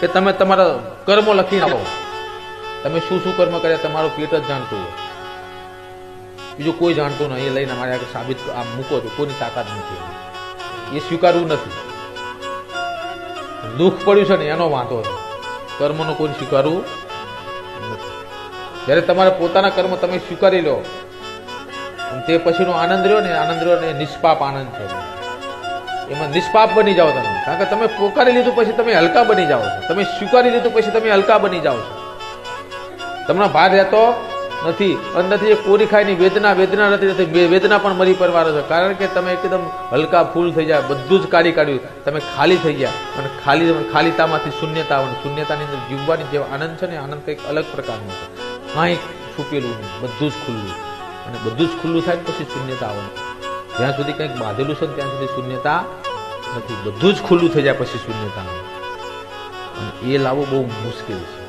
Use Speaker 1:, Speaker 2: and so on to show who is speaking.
Speaker 1: કે તમે તમારા કર્મો લખી નાખો. તમે શું શું કર્મ કર્યા તમારું પેટ જ જાણતું હોય. બીજું કોઈ જાણતું નહીં, એ લઈને મારે આગળ સાબિત આમ મૂકો છો, કોઈની તાકાત નથી. એ સ્વીકારવું નથી. દુઃખ પડ્યું છે ને, એનો વાંધો છે કર્મનો કોઈ સ્વીકારવું નથી. જ્યારે તમારે પોતાના કર્મ તમે સ્વીકારી લો તે પછીનો આનંદ રહ્યો ને, આનંદ રહ્યો ને નિષ્પાપ આનંદ છે એમાં નિષ્પાપ બની જાઓ તમે. કારણ કે તમે પોકારી લીધું પછી તમે હલકા બની જાઓ છો. તમે સ્વીકારી લીધું પછી તમે હલકા બની જાઓ છો. તમને ભાર રહેતો નથી અંદરથી એ કોરી ખાયની વેદના વેદના નથી નથી વેદના પણ મરી પરવાનો છે. કારણ કે તમે એકદમ હલકા ફૂલ થઈ જાય બધું જ કાઢી કાઢ્યું. તમે ખાલી થઈ ગયા અને ખાલી, ખાલીતામાંથી શૂન્યતા આવે. શૂન્યતાની અંદર જીવવાની જે આનંદ છે ને આનંદ કંઈક અલગ પ્રકારનો છે. કાંઈ છુપેલું નહીં, બધું જ ખુલ્લું. અને બધું જ ખુલ્લું થાય પછી શૂન્યતા આવે. જ્યાં સુધી કંઈક બાંધેલું છે ત્યાં સુધી શૂન્યતા નથી. બધું જ ખુલ્લું થઈ જાય પછી શૂન્યતા આવે એ લાવવું બહુ મુશ્કેલ છે.